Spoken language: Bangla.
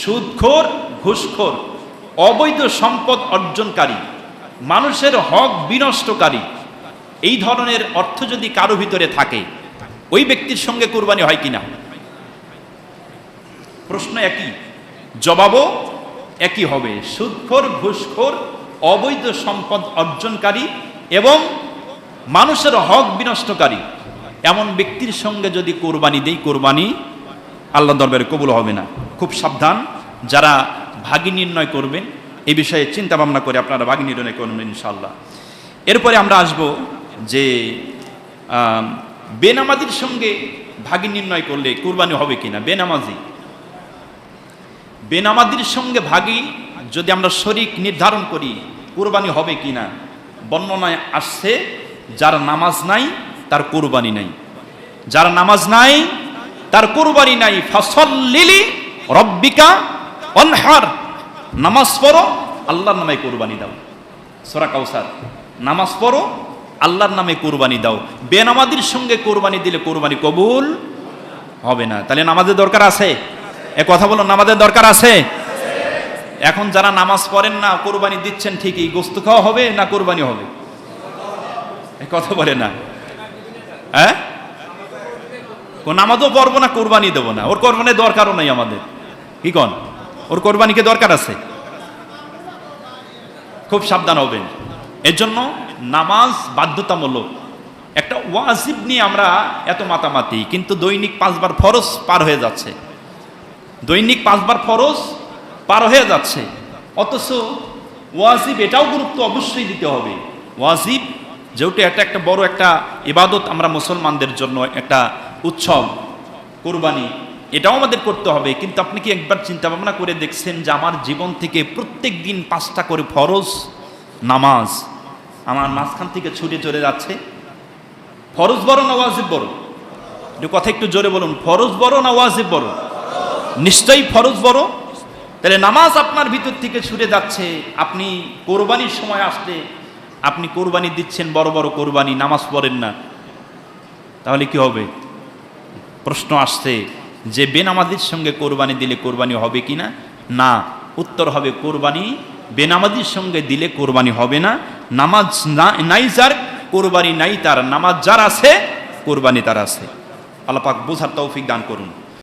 সুদখোর, ঘুষখোর, অবৈধ সম্পদ অর্জনকারী, মানুষের হক বিনষ্টকারী, এই ধরনের অর্থ যদি কারও ভিতরে থাকে, ওই ব্যক্তির সঙ্গে কোরবানি হয় কিনা? প্রশ্ন একই, জবাবও একই হবে, সুদখোর, ঘুষখোর, অবৈধ সম্পদ অর্জনকারী এবং মানুষের হক বিনষ্টকারী, এমন ব্যক্তির সঙ্গে যদি কোরবানি দেই, কোরবানি আল্লাহ দরবারে কবুল হবে না। খুব সাবধান, যারা ভাগি নির্ণয় করবেন এই বিষয়ে চিন্তা ভাবনা করে আপনারা ভাগি নির্ণয় করবেন ইনশাল্লাহ এরপরে আমরা আসব যে বেনামাজির সঙ্গে ভাগি নির্ণয় করলে কোরবানি হবে কিনা, বেনামাজি। বেনামাজির সঙ্গে ভাগি যদি আমরা শরিক নির্ধারণ করি কোরবানি হবে কিনা, বর্ণনায় আসছে, যার নামাজ নাই, তার কোরবানি নাই। যার নামাজ নাই, তার কোরবানি নাই ফসল লিলি রব্বিকা অনহার নামাজ পড়ো, আল্লাহর নামে কোরবানি দাও। সোরা কাউসার নামাজ পড়ো, আল্লাহর নামে কোরবানি দাও। বেনামাজির সঙ্গে কোরবানি দিলে কোরবানি কবুল হবে না। তাহলে নামাজের দরকার আছে? এ কথা বলো নামাজের দরকার আছে? এখন যারা নামাজ পড়েন না, কোরবানি দিচ্ছেন ঠিকই, গোস্ত খাওয়া হবে না কোরবানি হবে? এ কথা বলে না। হ্যাঁ? নামাজও পড়ব না, কোরবানি দেবো না। ওর কোরবানির দরকারও নাই আমাদের। কি কন? ওর কোরবানিকে দরকার আছে। খুব সাবধান হবেন। এর জন্য নামাজ বাধ্যতামূলক। একটা ওয়াজিব নিয়ে আমরা এত মাতামাতি, কিন্তু দৈনিক পাঁচবার ফরজ পার হয়ে যাচ্ছে। দৈনিক পাঁচবার ফরজ পার হয়ে যাচ্ছে। অথচ ওয়াজিব এটাও গুরুত্ব অবশ্যই দিতে হবে। ওয়াজিব যেহেতু এটা একটা বড় একটা ইবাদত আমরা মুসলমানদের জন্য একটা উৎসব, কোরবানি। এটাও আমাদের করতে হবে। কিন্তু আপনি কি একবার চিন্তা ভাবনা করে দেখছেন যে আমার জীবন থেকে প্রত্যেক দিন পাঁচটা করে ফরজ নামাজ আমার মাঝখান থেকে ছুটে চলে যাচ্ছে? ফরজ বড় না ওয়াজিব বড়? একটু কথা একটু জোরে বলুন। ফরজ বড় না ওয়াজিব বড়? নিশ্চয়ই ফরজ বড়? তাহলে নামাজ আপনার ভিতর থেকে ছুটে যাচ্ছে। আপনি কোরবানির সময় আসলে আপনি কোরবানি দিচ্ছেন, বড় বড় কোরবানি, নামাজ পড়েন না। তাহলে কি হবে? প্রশ্ন আসছে। যে বেনামাজির সঙ্গে কোরবানি দিলে কোরবানি হবে কি না না। উত্তর হবে কোরবানি, বেনামাজির সঙ্গে দিলে কোরবানি হবে না। নামাজ না- নাই যার, কোরবানি নাই তার। নামাজ যার আছে, কোরবানি তার আছে। আল্লাপাক বোঝার তৌফিক দান করুন।